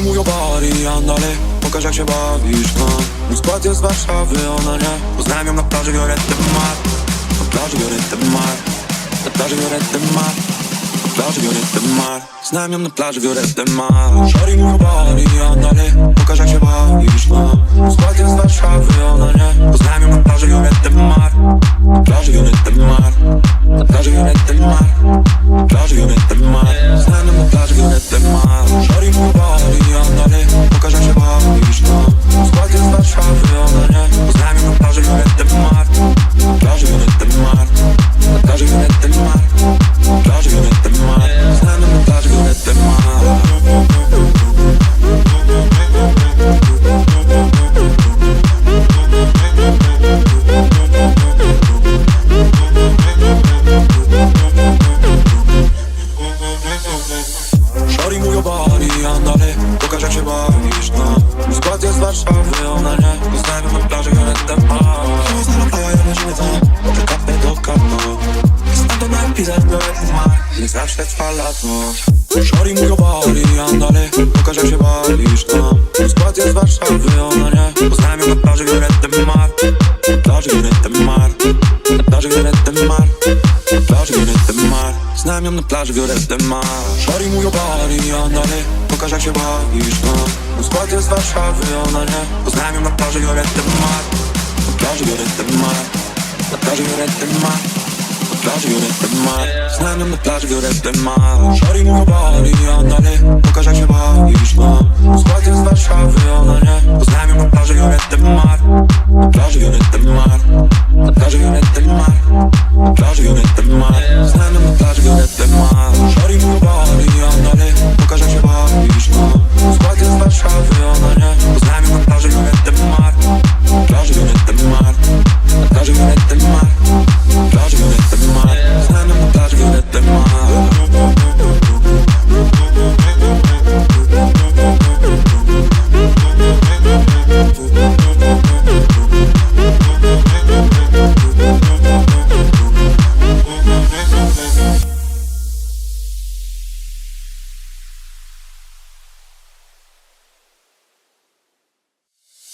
Mój body, andale. Pokaż jak się bawisz, no. Mój skład jest z Warszawy, ona nie. Poznałem ją na plaży Violette Mar. Na plaży Violette Mar. Na plaży Violette Mar. Na plaży Violette Mar. Znałem ją na plaży Violette Mar. Shorty mój body, andale. Pokaż jak się bawisz, no. Mój skład jest z Warszawy, ona nie. Poznałem Wyjął na nie, poznałem na plaży Violetta Park. Już zarobiła, ja musimy to Te kapy do kapu Stamtąd napisać nawet nie zmarł Nie zawsze trwa lato. Szori murowali, andale Pokaż jak się walisz tam. Sytuacja z Warszawy, ona nie Poznałem ją na plaży Violetta Park Na plaży Violetta Park Na plaży Violetta Park Na plaży Violetta Park Znam ją na plaży Violette Mar Shorty mój body, andale Pokaż jak się bawisz, no. Mój skład jest z Warszawy, ona nie. Poznałem ją na plaży Violette Mar Na plaży Violette Mar Na plaży Violette Mar Na plaży Violette Mar Znam ją na plaży Violette Mar Shorty mój body, andale Pokaż jak się bawisz, no. Mój skład jest z Warszawy, You let them mette il let them me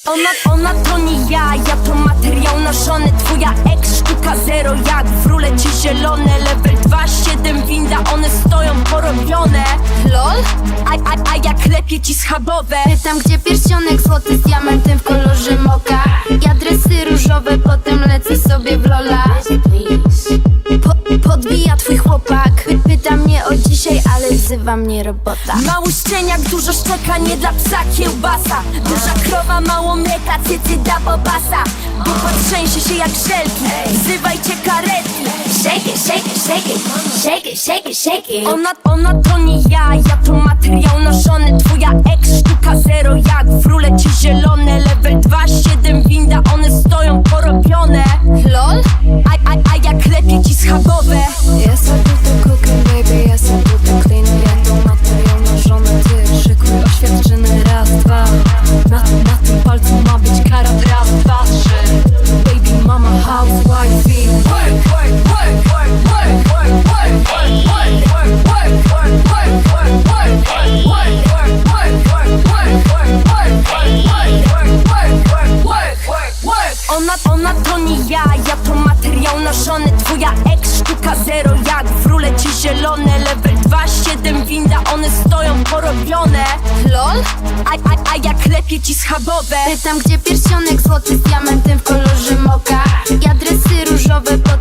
Ona, ona to nie ja, ja to materiał noszony. Twoja ex sztuka zero jak w rulecie zielone. Level 2, 7 winda, one stoją porobione. LOL? A, a, a jak lepiej ci schabowe. Pytam gdzie pierścionek złoty z diamentem w kolorze moka wzywa mnie robota. Mały szczeniak, dużo szczeka, nie dla psa kiełbasa. Duża krowa, mało mleka, cycy da bobasa. Dupa trzęsie się jak żelki, wzywajcie karetki. Shake it, shake it, shake it. Shake it, shake it, shake it. Ona, ona to nie ja, ja to materiał noszony. Twoja ex sztuka zero jak w rulecie zielone. Level 2, 7 winda, one stoją porobione Ona, ona to nie ja, ja to materiał noszony. Twoja ex sztuka zero jak w rulecie zielone. Level 2, 7 winda, one stoją porobione. LOL? A, a, a jak lepiej ci schabowe. Pytam gdzie pierścionek złoty z diamentem w kolorze moka. Ja dresy różowe, potem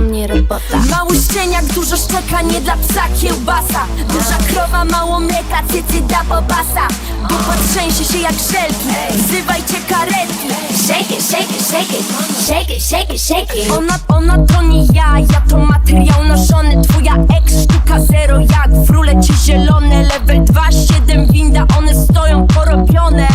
mnie robota. Mały szczeniak, dużo szczeka, nie dla psa kiełbasa. Duża krowa, mało mleka, cycy da bobasa Dupa trzęsie się jak żelki, wzywajcie karetki. Shake it, shake it, shake it. Shake it, shake it, shake it. Ona, ona to nie ja, ja to materiał noszony. Twoja ex sztuka zero jak w rulecie zielone. Level 2, 7 winda, one stoją porobione